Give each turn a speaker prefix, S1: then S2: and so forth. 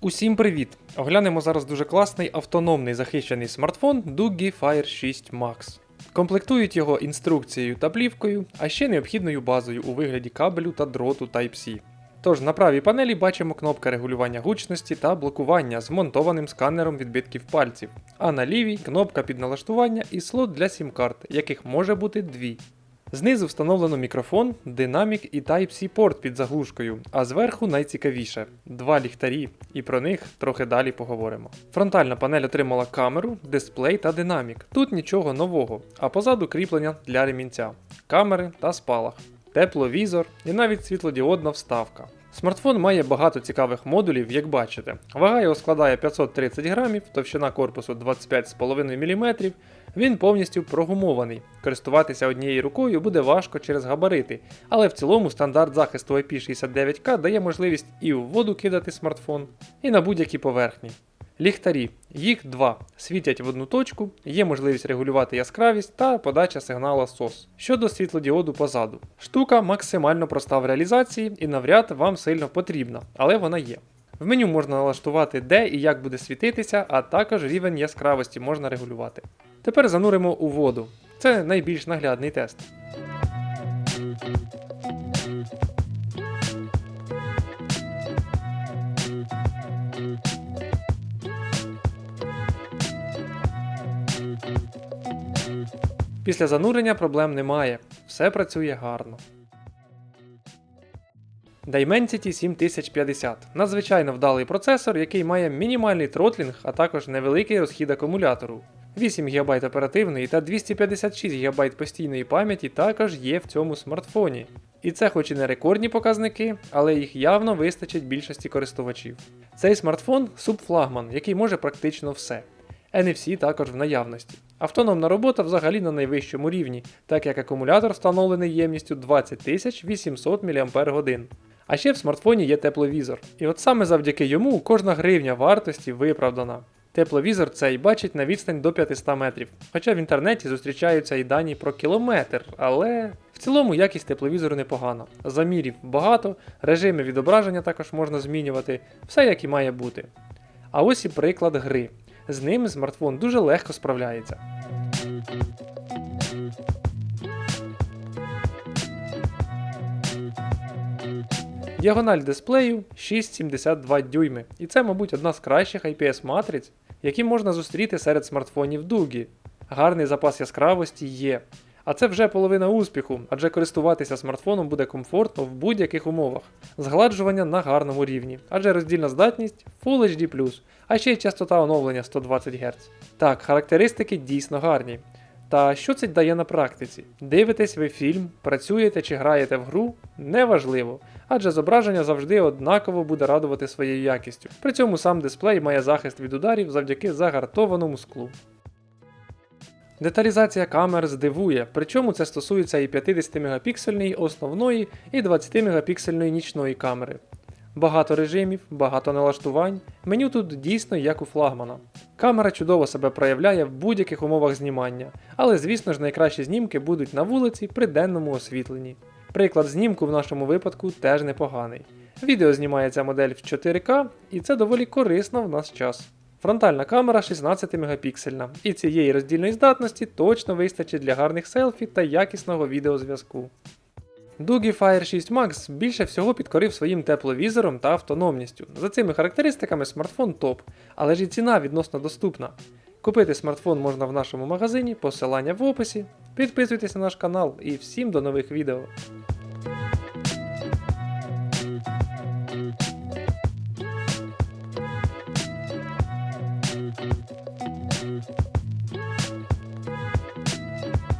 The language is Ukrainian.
S1: Усім привіт! Оглянемо зараз дуже класний автономний захищений смартфон Doogie Fire 6 Max. Комплектують його інструкцією та плівкою, а ще необхідною базою у вигляді кабелю та дроту Type-C. Тож на правій панелі бачимо кнопка регулювання гучності та блокування з монтованим сканером відбитків пальців, а на лівій кнопка під налаштування і слот для сім-карт, яких може бути дві. Знизу встановлено мікрофон, динамік і Type-C порт під заглушкою, а зверху найцікавіше два ліхтарі, і про них трохи далі поговоримо. Фронтальна панель отримала камеру, дисплей та динамік. Тут нічого нового, а позаду кріплення для ремінця, камери та спалах, тепловізор і навіть світлодіодна вставка. Смартфон має багато цікавих модулів, як бачите. Вага його складає 530 грамів, товщина корпусу 25,5 мм. Він повністю прогумований. Користуватися однією рукою буде важко через габарити, але в цілому стандарт захисту IP69K дає можливість і в воду кидати смартфон, і на будь-які поверхні. Ліхтарі. Їх два. Світять в одну точку, є можливість регулювати яскравість та подача сигнала SOS. Щодо світлодіоду позаду. Штука максимально проста в реалізації і навряд вам сильно потрібна, але вона є. В меню можна налаштувати, де і як буде світитися, а також рівень яскравості можна регулювати. Тепер зануримо у воду. Це найбільш наглядний тест. Після занурення проблем немає, все працює гарно. Dimensity 7050 надзвичайно вдалий процесор, який має мінімальний тротлінг, а також невеликий розхід акумулятору. 8 ГБ оперативної та 256 ГБ постійної пам'яті також є в цьому смартфоні. І це хоч і не рекордні показники, але їх явно вистачить більшості користувачів. Цей смартфон субфлагман, який може практично все. NFC також в наявності. Автономна робота взагалі на найвищому рівні, так як акумулятор встановлений ємністю 20 800 мАч. А ще в смартфоні є тепловізор. І от саме завдяки йому кожна гривня вартості виправдана. Тепловізор цей бачить на відстань до 500 метрів, хоча в інтернеті зустрічаються і дані про кілометр, але в цілому якість тепловізору непогана. Замірів багато, режими відображення також можна змінювати, все як і має бути. А ось і приклад гри. З ним смартфон дуже легко справляється. Діагональ дисплею 6,72 дюйми, і це, мабуть, одна з кращих IPS-матриць, які можна зустріти серед смартфонів Дугі. Гарний запас яскравості є. А це вже половина успіху, адже користуватися смартфоном буде комфортно в будь-яких умовах. Згладжування на гарному рівні, адже роздільна здатність Full HD, а ще й частота оновлення 120 Гц. Так, характеристики дійсно гарні. Та що це дає на практиці? Дивитесь ви фільм, працюєте чи граєте в гру? Неважливо, адже зображення завжди однаково буде радувати своєю якістю. При цьому сам дисплей має захист від ударів завдяки загартованому склу. Деталізація камер здивує, причому це стосується і 50 мегапіксельної основної і 20 мегапіксельної нічної камери. Багато режимів, багато налаштувань. Меню тут дійсно як у флагмана. Камера чудово себе проявляє в будь-яких умовах знімання, але звісно ж найкращі знімки будуть на вулиці при денному освітленні. Приклад знімку в нашому випадку теж непоганий. Відео знімає ця модель в 4К, і це доволі корисно в наш час. Фронтальна камера 16 мегапіксельна, і цієї роздільної здатності точно вистачить для гарних селфі та якісного відеозв'язку. Doogie Fire 6 Max більше всього підкорив своїм тепловізором та автономністю. За цими характеристиками смартфон топ, але ж і ціна відносно доступна. Купити смартфон можна в нашому магазині, посилання в описі. Підписуйтесь на наш канал і всім до нових відео.